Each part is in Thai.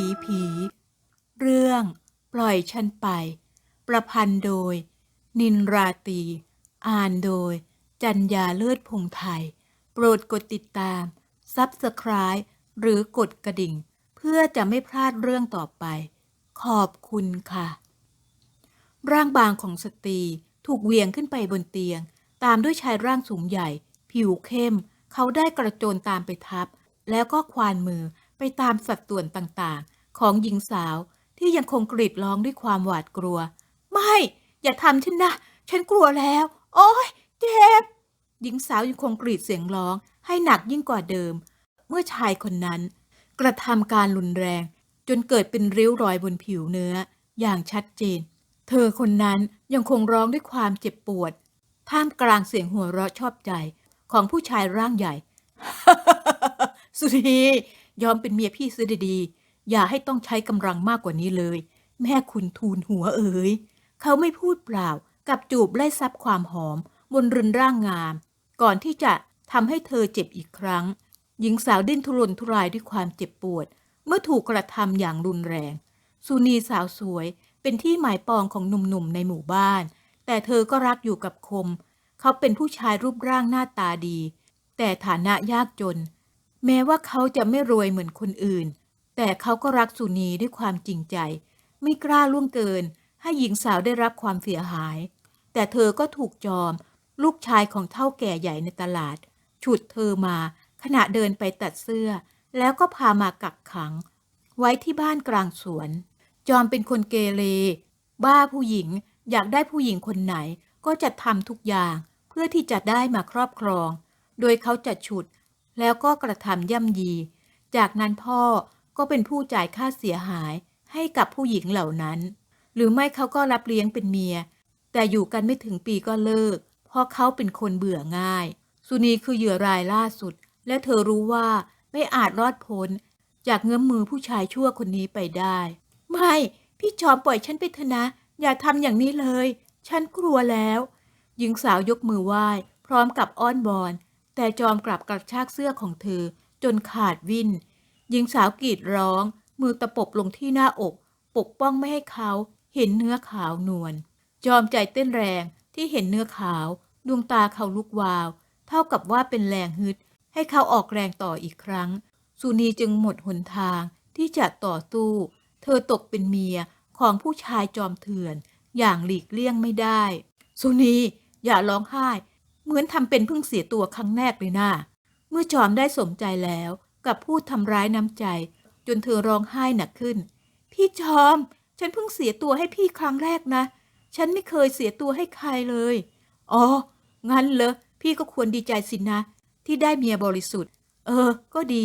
ผีผี เรื่อง ปล่อยฉันไป ประพันธ์โดย นินราตี อ่านโดย จัญญาเลิศพงไทย โปรดกดติดตาม ซับสไคร b e หรือกดกระดิ่ง เพื่อจะไม่พลาดเรื่องต่อไป ขอบคุณค่ะ ร่างบางของสตรีถูกเหวี่ยงขึ้นไปบนเตียง ตามด้วยชายร่างสูงใหญ่ ผิวเข้ม เขาได้กระโจนตามไปทับ แล้วก็ควานมือ ไปตามสัดส่วนต่างๆ ของหญิงสาวที่ยังคงกรีดร้องด้วยความหวาดกลัว ไม่ อย่าทำฉันนะ ฉันกลัวแล้ว โอ๊ยเจ็บ หญิงสาวยังคงกรีดเสียงร้องให้หนักยิ่งกว่าเดิม เมื่อชายคนนั้น กระทำการรุนแรง จนเกิดเป็นริ้วรอยบนผิวเนื้อ อย่างชัดเจน เธอคนนั้นยังคงร้องด้วยความเจ็บปวด ท่ามกลางเสียงหัวเราะชอบใจของผู้ชายร่างใหญ่ สุธี ยอมเป็นเมียพี่ซะดีๆอย่าให้ต้องใช้กำลังมากกว่านี้เลย แม่คุณทูลหัวเอ๋ยเขาไม่พูดเปล่ากับจูบไล่ซับความหอม บนรินร่างงาม ก่อนที่จะทำให้เธอเจ็บอีกครั้ง หญิงสาวดิ้นทุรนทุรายด้วยความเจ็บปวด เมื่อถูกกระทำอย่างรุนแรงสุนีสาวสวยเป็นที่หมายปองของหนุ่มๆในหมู่บ้าน แต่เธอก็รักอยู่กับคม เขาเป็นผู้ชายรูปร่างหน้าตาดี แต่ฐานะยากจน แม้ว่าเขาจะไม่รวยเหมือนคนอื่น แต่เขาก็รักสุนีด้วยความจริงใจ ไม่กล้าล่วงเกิน ให้หญิงสาวได้รับความเสียหาย แต่เธอก็ถูกจอม ลูกชายของเท่าแก่ใหญ่ในตลาด ฉุดเธอมาขณะเดินไปตัดเสื้อ แล้วก็พามากักขัง ไว้ที่บ้านกลางสวน จอมเป็นคนเกเร บ้าผู้หญิงอยากได้ผู้หญิงคนไหนก็จะทำทุกอย่าง เพื่อที่จะได้มาครอบครอง โดยเขาจะฉุด แล้วก็กระทำย่ำยี จากนั้นพ่อก็เป็นผู้จ่ายค่าเสียหายให้กับผู้หญิงเหล่านั้น หรือไม่เขาก็รับเลี้ยงเป็นเมีย แต่อยู่กันไม่ถึงปีก็เลิก เพราะเขาเป็นคนเบื่อง่าย สุนีคือเหยื่อรายล่าสุด และเธอรู้ว่าไม่อาจรอดพ้น จากเงื้อมมือผู้ชายชั่วคนนี้ไปได้ ไม่ พี่จอมปล่อยฉันไปเถอะนะ อย่าทำอย่างนี้เลย ฉันกลัวแล้ว หญิงสาวยกมือไหว้ พร้อมกับอ้อนบอน แต่จอมกลับกระชากเสื้อของเธอ จนขาดวินหญิงสาวกรีดร้อง มือตะปบลงที่หน้าอก ปกป้องไม่ให้เขาเห็นเนื้อขาวนวลจอมใจเต้นแรงที่เห็นเนื้อขาว ดวงตาเขาลุกวาว เท่ากับว่าเป็นแรงฮึด ให้เขาออกแรงต่ออีกครั้ง สุนีจึงหมดหนทางที่จะต่อสู้ เธอตกเป็นเมียของผู้ชายจอมเถื่อน อย่างหลีกเลี่ยงไม่ได้ สุนีอย่าร้องไห้ เหมือนทำเป็นเพิ่งเสียตัวครั้งแรกเลยนะเมื่อจอมได้สมใจแล้วกับพูดทำร้ายน้ำใจ จนเธอร้องไห้หนักขึ้น พี่จอม ฉันเพิ่งเสียตัวให้พี่ครั้งแรกนะ ฉันไม่เคยเสียตัวให้ใครเลย อ๋อ งั้นเหรอ พี่ก็ควรดีใจสินะ ที่ได้เมียบริสุทธิ์ เออ ก็ดี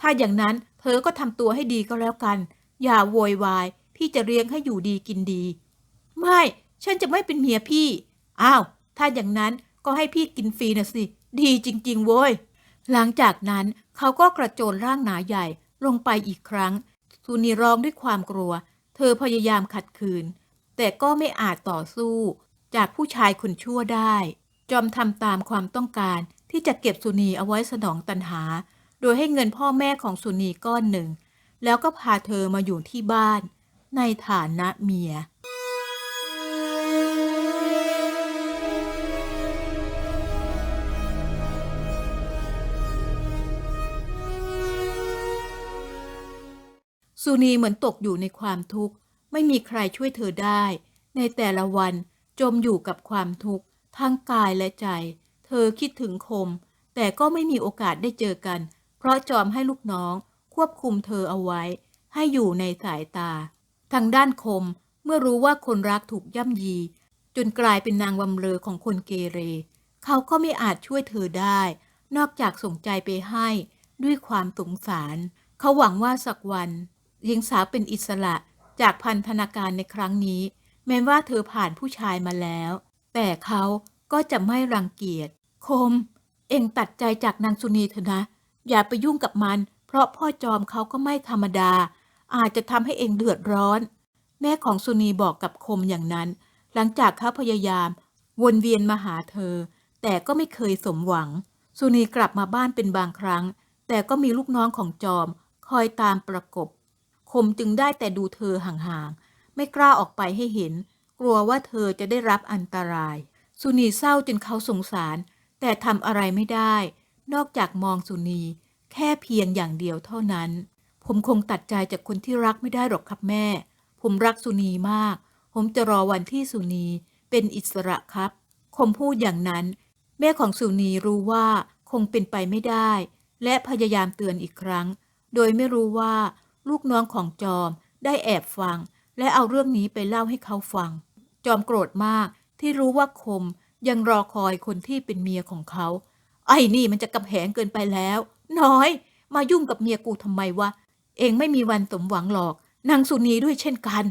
ถ้าอย่างนั้นเธอก็ทำตัวให้ดีก็แล้วกัน อย่าโวยวาย พี่จะเลี้ยงให้อยู่ดีกินดี ไม่ ฉันจะไม่เป็นเมียพี่ อ้าว ถ้าอย่างนั้น ก็ให้พี่กินฟรีนะสิ ดีจริง ๆ โว้ย หลังจากนั้นเขาก็กระโจนร่างหนาใหญ่ลงไปอีกครั้งสุนีร้องด้วยความกลัว เธอพยายามขัดขืน แต่ก็ไม่อาจต่อสู้ จากผู้ชายคนชั่วได้ จอมทำตามความต้องการที่จะเก็บสุนีเอาไว้สนองตันหา โดยให้เงินพ่อแม่ของสุนีก้อนหนึ่ง แล้วก็พาเธอมาอยู่ที่บ้าน ในฐานะเมีย สุนีเหมือนตกอยู่ในความทุกข์ ไม่มีใครช่วยเธอได้ ในแต่ละวันจมอยู่กับความทุกข์ทั้งกายและใจ เธอคิดถึงคม แต่ก็ไม่มีโอกาสได้เจอกัน เพราะจอมให้ลูกน้องควบคุมเธอเอาไว้ ให้อยู่ในสายตา ทางด้านคมเมื่อรู้ว่าคนรักถูกย่ำยี จนกลายเป็นนางวำเลอของคนเกเร เขาก็ไม่อาจช่วยเธอได้ นอกจากส่งใจไปให้ด้วยความสงสาร เขาหวังว่าสักวัน หญิงสาวเป็นอิสระจากพันธนาการในครั้งนี้ แม้ว่าเธอผ่านผู้ชายมาแล้ว แต่เขาก็จะไม่รังเกียจ คม เองตัดใจจากนางสุนีเถอะนะ อย่าไปยุ่งกับมัน เพราะพ่อจอมเขาก็ไม่ธรรมดา อาจจะทำให้เองเดือดร้อน แม่ของสุนีบอกกับคมอย่างนั้น หลังจากเขาพยายาม วนเวียนมาหาเธอ แต่ก็ไม่เคยสมหวัง สุนีกลับมาบ้านเป็นบางครั้ง แต่ก็มีลูกน้องของจอม คอยตามประกบ คคมจึงได้แต่ดูเธอห่างๆ ไม่กล้าออกไปให้เห็น กลัวว่าเธอจะได้รับอันตราย สุนีเศร้าจนเขาสงสาร แต่ทำอะไรไม่ได้ นอกจากมองสุนี แค่เพียงอย่างเดียวเท่านั้น ผมคงตัดใจจากคนที่รักไม่ได้หรอกครับแม่ ผมรักสุนีมาก ผมจะรอวันที่สุนีเป็นอิสระครับ คมพูดอย่างนั้น แม่ของสุนีรู้ว่าคงเป็นไปไม่ได้ และพยายามเตือนอีกครั้ง โดยไม่รู้ว่า ลูกน้องของจอมได้แอบฟัง และเอาเรื่องนี้ไปเล่าให้เขาฟัง จอมโกรธมากที่รู้ว่าคมยังรอคอยคนที่เป็นเมียของเขา ไอ้นี่มันจะกำแหงเกินไปแล้ว น้อย มายุ่งกับเมียกูทำไมวะ เองไม่มีวันสมหวังหรอก นางสุนีด้วยเช่นกัน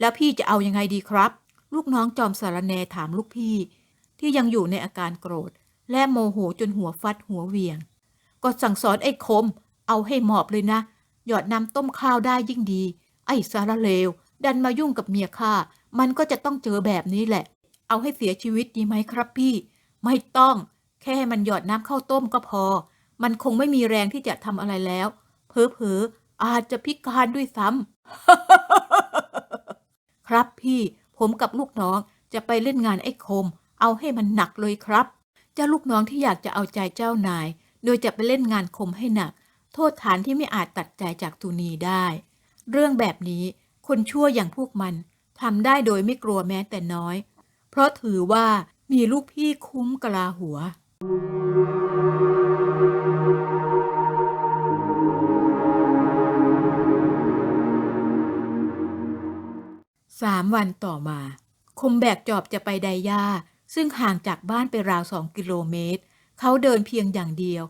แล้วพี่จะเอายังไงดีครับ ลูกน้องจอมสารแนถามลูกพี่ ที่ยังอยู่ในอาการโกรธ และโมโหจนหัวฟัดหัวเวียง ก็สั่งสอนไอ้คม เอาให้หมอบเลยนะ หยอดน้ำต้มข้าวได้ยิ่งดี ไอ้สารเลว ดันมายุ่งกับเมียข้า มันก็จะต้องเจอแบบนี้แหละ เอาให้เสียชีวิตดีไหมครับพี่ ไม่ต้อง แค่ให้มันหยอดน้ำข้าวต้มก็พอ มันคงไม่มีแรงที่จะทำอะไรแล้วเพอเอๆอาจจะพิการด้วยซ้ำ ครับพี่ ผมกับลูกน้องจะไปเล่นงานไอ้คม เอาให้มันหนักเลยครับ เจ้าลูกน้องที่อยากจะเอาใจเจ้านาย โดยจะไปเล่นงานคมให้หนัก โทษฐานที่ไม่อาจตัดใจจากตุนีได้ เรื่องแบบนี้คนชั่วอย่างพวกมันทำได้โดยไม่กลัวแม้แต่น้อย เพราะถือว่ามีลูกพี่คุ้มกะลาหัว สามวันต่อมา คมแบกจอบจะไปไดย่า ซึ่งห่างจากบ้านไปราวสองกิโลเมตร เขาเดินเพียงอย่างเดียว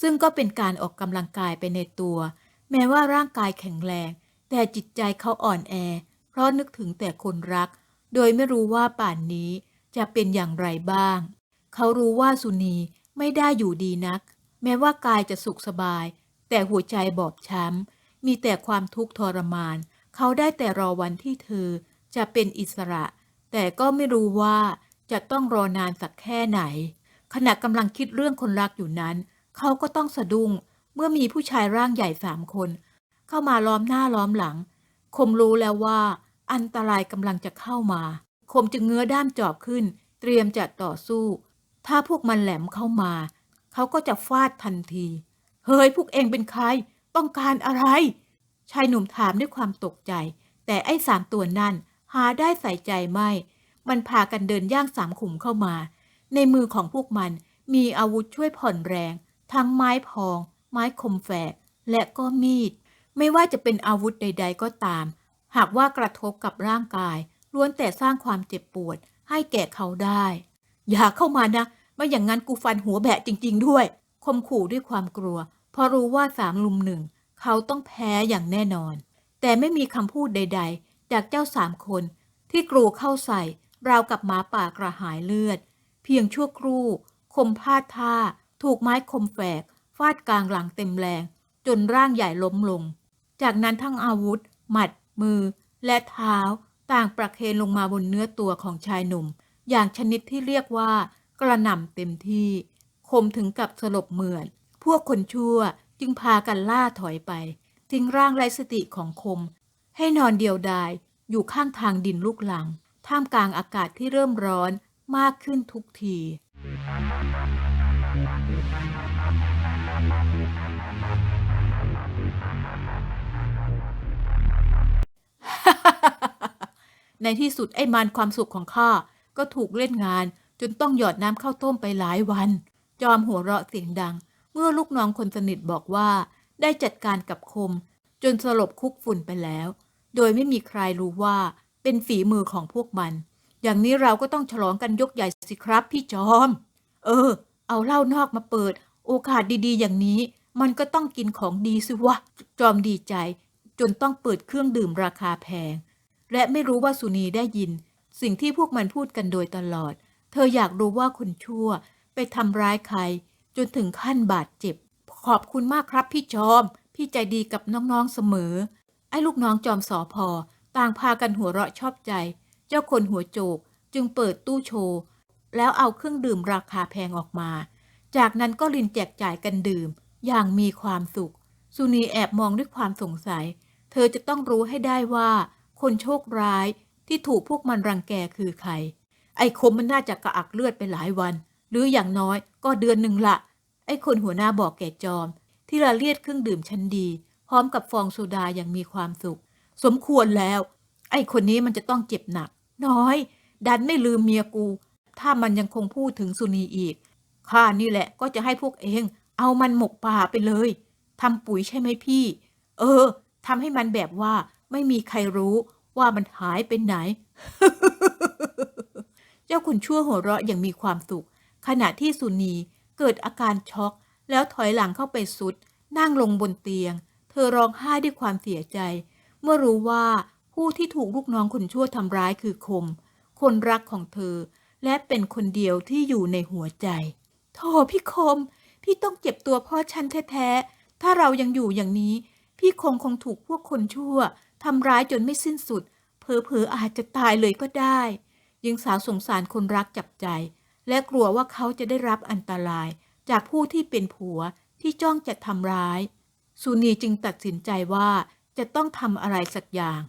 ซึ่งก็เป็นการออกกำลังกายไปในตัว แม้ว่าร่างกายแข็งแรง แต่จิตใจเขาอ่อนแอ เพราะนึกถึงแต่คนรัก โดยไม่รู้ว่าป่านนี้จะเป็นอย่างไรบ้าง เขารู้ว่าสุนีไม่ได้อยู่ดีนัก แม้ว่ากายจะสุขสบาย แต่หัวใจบอบช้ำ มีแต่ความทุกข์ทรมาน เขาได้แต่รอวันที่เธอจะเป็นอิสระ แต่ก็ไม่รู้ว่าจะต้องรอนานสักแค่ไหน ขณะกำลังคิดเรื่องคนรักอยู่นั้น เขาก็ต้องสะดุ้งเมื่อมีผู้ชายร่างใหญ่สามคน เข้ามาล้อมหน้าล้อมหลัง คมรู้แล้วว่า อันตรายกำลังจะเข้ามา คมจึงเงื้อด้ามจอบขึ้น เตรียมจะต่อสู้ ถ้าพวกมันแหลมเข้ามา เขาก็จะฟาดทันที เฮ้ยพวกเองเป็นใคร ต้องการอะไร ชายหนุ่มถามด้วยความตกใจ แต่ไอ้สามตัวนั่นหาได้ใส่ใจไม่ มันพากันเดินย่างสามขุมเข้ามา ในมือของพวกมันมีอาวุธช่วยผ่อนแรง ทั้งไม้พอง ไม้คมแฝก และก็มีด ไม่ว่าจะเป็นอาวุธใด ๆ ก็ตาม หากว่ากระทบกับร่างกายล้วนแต่สร้างความเจ็บปวด ให้แก่เขาได้ อย่าเข้ามานะ ไม่อย่างนั้นกูฟันหัวแบะจริง ๆ ด้วย คมขู่ด้วยความกลัว เพราะรู้ว่าสามลุมหนึ่ง เขาต้องแพ้อย่างแน่นอน แต่ไม่มีคำพูดใด ๆ จากเจ้าสามคน ที่กรูเข้าใส่ราวกับหมาป่ากระหายเลือด เพียงชั่วครู่ คมพลาดท่า ถูกไม้คมแฝก ฟาดกลางหลังเต็มแรง จนร่างใหญ่ล้มลง จากนั้นทั้งอาวุธ หมัด มือ และเท้า ต่างประเคนลงมาบนเนื้อตัวของชายหนุ่ม อย่างชนิดที่เรียกว่า กระหน่ำเต็มที่ คมถึงกับสลบเหมือน พวกคนชั่วจึงพากันล่าถอยไปทิ้งร่างไร้สติของคม ให้นอนเดียวดายอยู่ข้างทางดินลูกหลัง ท่ามกลางอากาศที่เริ่มร้อนมากขึ้นทุกที ในที่สุดไอ้มารความสุขของข้าก็ถูกเล่นงาน จนต้องหยอดน้ำข้าวต้มไปหลายวัน จอมหัวเราะเสียงดัง เมื่อลูกน้องคนสนิทบอกว่า ได้จัดการกับคม จนสลบคุกฝุ่นไปแล้ว โดยไม่มีใครรู้ว่าเป็นฝีมือของพวกมัน อย่างนี้เราก็ต้องฉลองกันยกใหญ่สิครับพี่จอม เออ เอาเหล้านอกมาเปิด โอกาสดีๆ อย่างนี้ มันก็ต้องกินของดีสิวะ จอมดีใจ จนต้องเปิดเครื่องดื่มราคาแพง และไม่รู้ว่าสุนีได้ยิน สิ่งที่พวกมันพูดกันโดยตลอด เธออยากรู้ว่าคนชั่ว ไปทำร้ายใคร จนถึงขั้นบาดเจ็บ ขอบคุณมากครับพี่จอม พี่ใจดีกับน้องๆเสมอ ไอ้ลูกน้องจอมสอพอ ต่างพากันหัวเราะชอบใจ เจ้าคนหัวโจกจึงเปิดตู้โชว์ แล้วเอาเครื่องดื่มราคาแพงออกมา จากนั้นก็ลินแจกจ่ายกันดื่ม อย่างมีความสุข สุนีแอบมองด้วยความสงสัย เธอจะต้องรู้ให้ได้ว่า คนโชคร้ายที่ถูกพวกมันรังแกคือใคร ไอ้คมมันน่าจะกระอักเลือดไปหลายวัน หรืออย่างน้อยก็เดือนหนึ่งละ ไอ้คนหัวหน้าบอกแก่จอม ที่ละเลียดเครื่องดื่มชั้นดี พร้อมกับฟองโซดาอย่างมีความสุข สมควรแล้ว ไอ้คนนี้มันจะต้องเจ็บหนัก น้อย ดันไม่ลืมเมียกู ถ้ามันยังคงพูดถึงสุนีอีกข้านี่แหละก็จะให้พวกเอง เอามันหมกป่าไปเลยทำปุ๋ยใช่ไหมพี่ เออทำให้มันแบบว่า ไม่มีใครรู้ว่ามันหายไปไหน เจ้าคุณชั่วหัวเราะอย่างมีความสุข ขณะที่สุนีเกิดอาการช็อกแล้วถอยหลังเข้าไปสุด นั่งลงบนเตียง เธอร้องไห้ด้วยความเสียใจ เมื่อรู้ว่าผู้ที่ถูกลูกน้องคนชั่วทำร้ายคือคม คนรักของเธอ และเป็นคนเดียวที่อยู่ในหัวใจโธ่พี่คม พี่ต้องเจ็บตัวเพ่อฉันแท้ๆถ้าเรายังอยู่อย่างนี้ พี่คงคงถูกพวกคนชั่ว ทำร้ายจนไม่สิ้นสุด เผลอๆอาจจะตายเลยก็ได้หญิงสาวสงสารคนรักจับใจ และกลัวว่าเขาจะได้รับอันตราย จากผู้ที่เป็นผัวที่จ้องจะทำร้าย สุนีจึงตัดสินใจว่าจะต้องทำอะไรสักอย่าง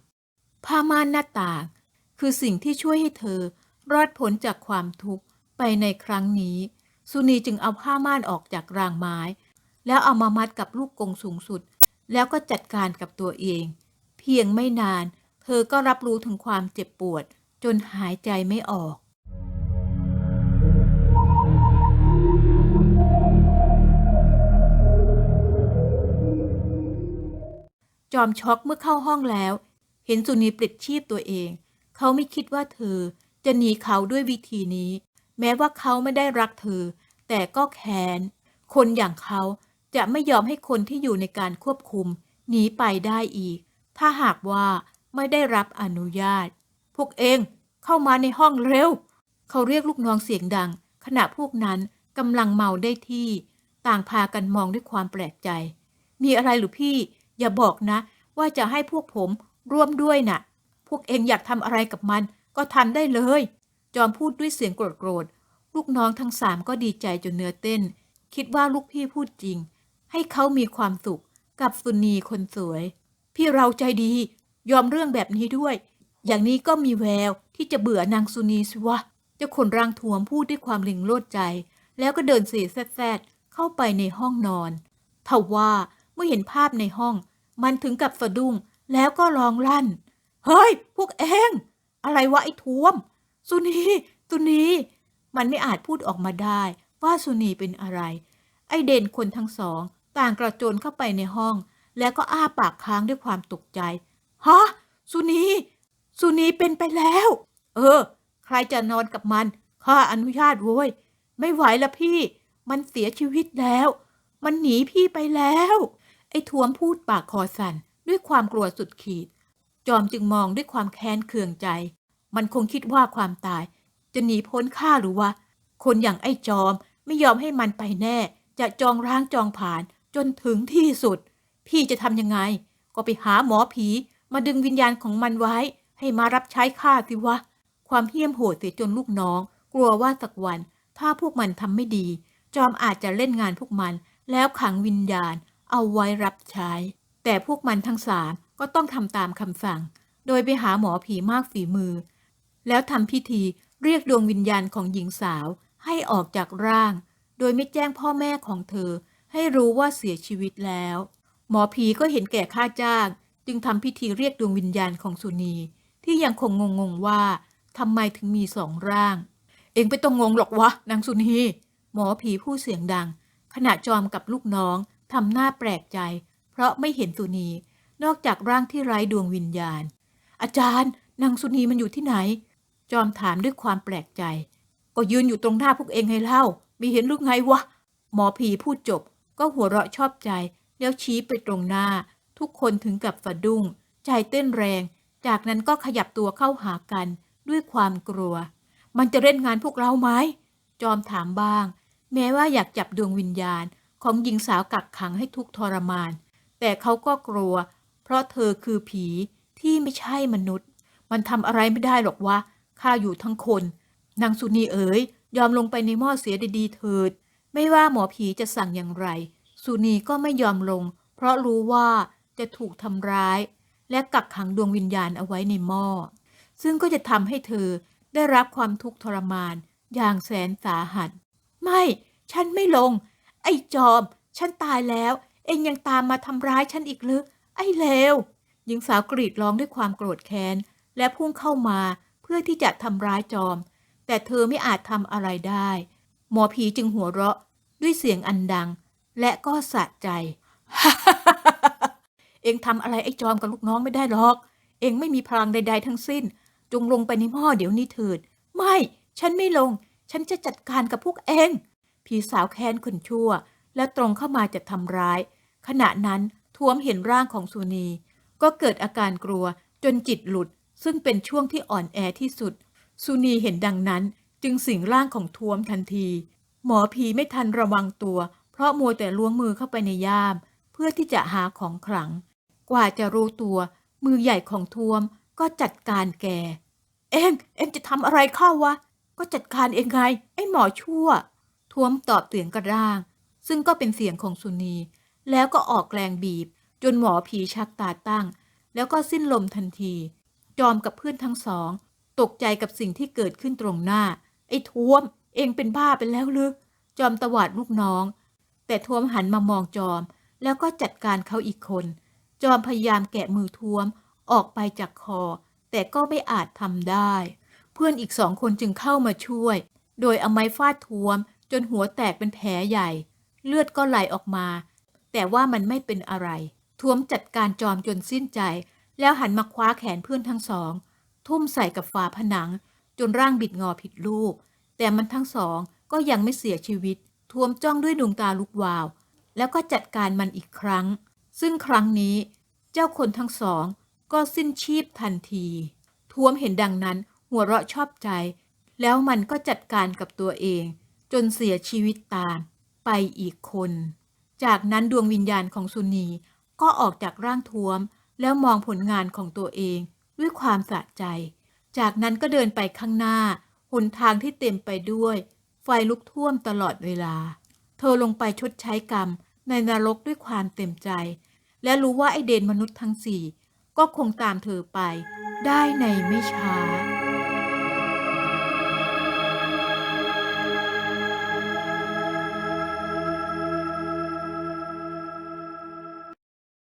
ผ้าม่านหน้าต่าง คือสิ่งที่ช่วยให้เธอ รอดพ้นจากความทุกข์ไปในครั้งนี้ สุนีจึงเอาผ้าม่านออกจากรางไม้ แล้วเอามามัดกับลูกกงสูงสุด แล้วก็จัดการกับตัวเอง พียงไม่นาน เธอก็รับรู้ถึงความเจ็บปวด จนหายใจไม่ออก จอมช็อกเมื่อเข้าห้องแล้ว เห็นสุนีปลิดชีพตัวเอง เขาไม่คิดว่าเธอจะหนีเขาด้วยวิธีนี้ แม้ว่าเขาไม่ได้รักเธอ แต่ก็แค้น คนอย่างเขาจะไม่ยอมให้คนที่อยู่ในการควบคุม หนีไปได้อีก ถ้าหากว่าไม่ได้รับอนุญาต พวกเองเข้ามาในห้องเร็ว เขาเรียกลูกน้องเสียงดัง ขณะพวกนั้นกำลังเมาได้ที่ ต่างพากันมองด้วยความแปลกใจ มีอะไรหรือพี่ อย่าบอกนะ ว่าจะให้พวกผมร่วมด้วยน่ะ พวกเองอยากทำอะไรกับมัน ก็ทำได้เลย จอมพูดด้วยเสียงโกรธๆลูกน้องทั้งสามก็ดีใจจนเนื้อเต้น คิดว่าลูกพี่พูดจริง ให้เขามีความสุขกับสุนีคนสวย พี่เราใจดี ยอมเรื่องแบบนี้ด้วย อย่างนี้ก็มีแววที่จะเบื่อนางสุนีสิวะเจ้าคนร่างทวมพูดด้วยความลิงโลดใจ แล้วก็เดินเสียแซดเข้าไปในห้องนอนทว่าเมื่อเห็นภาพในห้อง มันถึงกับสะดุ้งแล้วก็ร้องลั่น เฮ้ย พวกเอง อะไรวะไอ้ทวม สุนี สุนี มันไม่อาจพูดออกมาได้ว่าสุนีเป็นอะไร ไอเด่นคนทั้งสอง ต่างกระโจนเข้าไปในห้อง แล้วก็อ้าปากค้างด้วยความตกใจ ฮะ สุนี สุนีเป็นไปแล้ว เออ ใครจะนอนกับมัน ข้าอนุญาตโว้ย ไม่ไหวละพี่ มันเสียชีวิตแล้ว มันหนีพี่ไปแล้ว ไอ้ทวมพูดปากคอสั่นด้วยความกลัวสุดขีด จอมจึงมองด้วยความแค้นเคืองใจ มันคงคิดว่าความตาย จะหนีพ้นข้าหรือวะ คนอย่างไอ้จอมไม่ยอมให้มันไปแน่ จะจองร้างจองผ่านจนถึงที่สุด พี่จะทำยังไง ก็ไปหาหมอผีมาดึงวิญญาณของมันไว้ ให้มารับใช้ข้าสิวะ ความเหี้ยมโหดเสียจนลูกน้อง กลัวว่าสักวัน ถ้าพวกมันทำไม่ดี จอมอาจจะเล่นงานพวกมัน แล้วขังวิญญาณ เอาไว้รับใช้ แต่พวกมันทั้งสามก็ต้องทำตามคำสั่ง โดยไปหาหมอผีมากฝีมือ แล้วทำพิธีเรียกดวงวิญญาณของหญิงสาวให้ออกจากร่าง โดยไม่แจ้งพ่อแม่ของเธอ ให้รู้ว่าเสียชีวิตแล้ว หมอผีก็เห็นแก่ค่าจ้าง จึงทำพิธีเรียกดวงวิญญาณของสุนี ที่ยังคงงงๆว่าทำไมถึงมีสองร่าง เองไม่ต้องงงหรอกวะนางสุนี หมอผีผู้เสียงดัง ขณะจอมกับลูกน้องทำหน้าแปลกใจ เพราะไม่เห็นสุนี นอกจากร่างที่ไร้ดวงวิญญาณ อาจารย์นางสุนีมันอยู่ที่ไหน จอมถามด้วยความแปลกใจ ก็ยืนอยู่ตรงหน้าพวกเองให้เล่า มีเห็นหรือไงวะ หมอผีพูดจบ ก็หัวเราะชอบใจ แล้วชี้ไปตรงหน้า ทุกคนถึงกับสะดุ้ง ใจเต้นแรง จากนั้นก็ขยับตัวเข้าหากันด้วยความกลัว มันจะเล่นงานพวกเราไหม จอมถามบ้าง แม้ว่าอยากจับดวงวิญญาณของหญิงสาวกักขังให้ทุกทรมาน แต่เขาก็กลัว เพราะเธอคือผีที่ไม่ใช่มนุษย์ มันทำอะไรไม่ได้หรอกวะข้าอยู่ทั้งคน นางสุนีเอ๋ยยอมลงไปในหม้อเสียดีๆเถิด ไม่ว่าหมอผีจะสั่งอย่างไร สุนีก็ไม่ยอมลง เพราะรู้ว่าจะถูกทำร้าย และกักขังดวงวิญญาณเอาไว้ในหม้อ ซึ่งก็จะทำให้เธอได้รับความทุกข์ทรมานอย่างแสนสาหัส ไม่ ฉันไม่ลง ไอ้จอม ฉันตายแล้ว เองยังตามมาทำร้ายฉันอีกหรือ ไอ้เลว หญิงสาวกรีดร้องด้วยความโกรธแค้น และพุ่งเข้ามาเพื่อที่จะทำร้ายจอม แต่เธอไม่อาจทำอะไรได้ หมอผีจึงหัวเราะด้วยเสียงอันดัง และก็สะใจ เองทำอะไรไอ้จอมกับลูกน้องไม่ได้หรอก เองไม่มีพลังใด ๆ ทั้งสิ้น จงลงไปในหม้อเดี๋ยวนี้เถิด ไม่ ฉันไม่ลง ฉันจะจัดการกับพวกเอง ผีสาวแค้นคนชั่ว และตรงเข้ามาจะทำร้าย ขณะนั้นท้วมเห็นร่างของสุนี ก็เกิดอาการกลัวจนจิตหลุด ซึ่งเป็นช่วงที่อ่อนแอที่สุด สุนีเห็นดังนั้นจึงสิงร่างของท้วมทันที หมอผีไม่ทันระวังตัว ราะมัวแต่ล้วงมือเข้าไปในย่าม เพื่อที่จะหาของขลัง กว่าจะรู้ตัว มือใหญ่ของท้วมก็จัดการแก เอ็งเอ็งจะทำอะไรเข้าวะ ก็จัดการเองไง ไอ้หมอชั่วท้วมตอบเสียงกระด้าง ซึ่งก็เป็นเสียงของสุนี แล้วก็ออกแรงบีบ จนหมอผีชักตาตั้ง แล้วก็สิ้นลมทันที จอมกับเพื่อนทั้งสอง ตกใจกับสิ่งที่เกิดขึ้นตรงหน้า ไอ้ท้วม เองเป็นบ้าไปแล้วหรือจอมตวาดลูกน้อง แต่ท้วมหันมามองจอม แล้วก็จัดการเขาอีกคน จอมพยายามแกะมือท้วมออกไปจากคอ แต่ก็ไม่อาจทำได้ เพื่อนอีกสองคนจึงเข้ามาช่วย โดยเอาไม้ฟาดท้วม จนหัวแตกเป็นแผลใหญ่ เลือดก็ไหลออกมา แต่ว่ามันไม่เป็นอะไรท้วมจัดการจอมจนสิ้นใจ แล้วหันมาคว้าแขนเพื่อนทั้งสอง ทุ่มใส่กับฝาผนัง จนร่างบิดงอผิดรูป แต่มันทั้งสองก็ยังไม่เสียชีวิต ทวมจ้องด้วยดวงตาลุกวาว แล้วก็จัดการมันอีกครั้ง ซึ่งครั้งนี้เจ้าคนทั้งสองก็สิ้นชีพทันที ทวมเห็นดังนั้นหัวเราะชอบใจ แล้วมันก็จัดการกับตัวเอง จนเสียชีวิตตามไปอีกคน จากนั้นดวงวิญญาณของสุนีก็ออกจากร่างทวม แล้วมองผลงานของตัวเองด้วยความสะใจ จากนั้นก็เดินไปข้างหน้าหนทางที่เต็มไปด้วย ไฟลุกท่วมตลอดเวลา เธอลงไปชดใช้กรรมในนรกด้วยความเต็มใจ และรู้ว่าไอเดนมนุษย์ทั้งสี่ก็คงตามเธอไปได้ในไม่ช้า